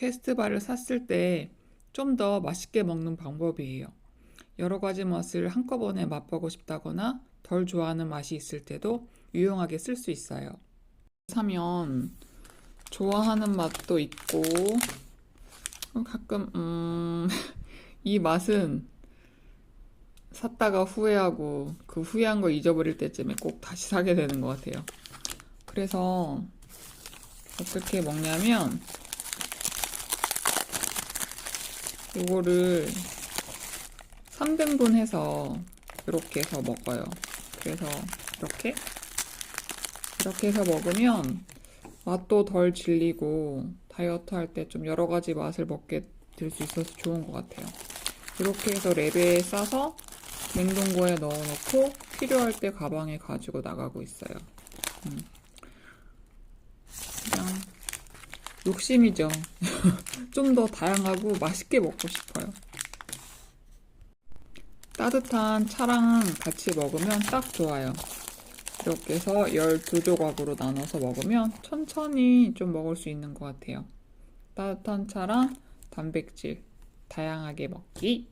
퀘스트바를 샀을 때 좀 더 맛있게 먹는 방법이에요. 여러 가지 맛을 한꺼번에 맛보고 싶다거나 덜 좋아하는 맛이 있을 때도 유용하게 쓸 수 있어요. 사면 좋아하는 맛도 있고 가끔 음, 이 맛은 샀다가 후회하고 그 후회한 거 잊어버릴 때쯤에 꼭 다시 사게 되는 것 같아요. 그래서 어떻게 먹냐면 이거를 3등분 해서 이렇게 해서 먹어요. 그래서 이렇게 이렇게 해서 먹으면 맛도 덜 질리고 다이어트 할 때 좀 여러 가지 맛을 먹게 될 수 있어서 좋은 것 같아요. 이렇게 해서 랩에 싸서 냉동고에 넣어놓고 필요할 때 가방에 가지고 나가고 있어요. 음. 그냥 욕심이죠. 좀 더 다양하고 맛있게 먹고 싶어요. 따뜻한 차랑 같이 먹으면 딱 좋아요. 이렇게 해서 12조각으로 나눠서 먹으면 천천히 좀 먹을 수 있는 것 같아요. 따뜻한 차랑 단백질 다양하게 먹기.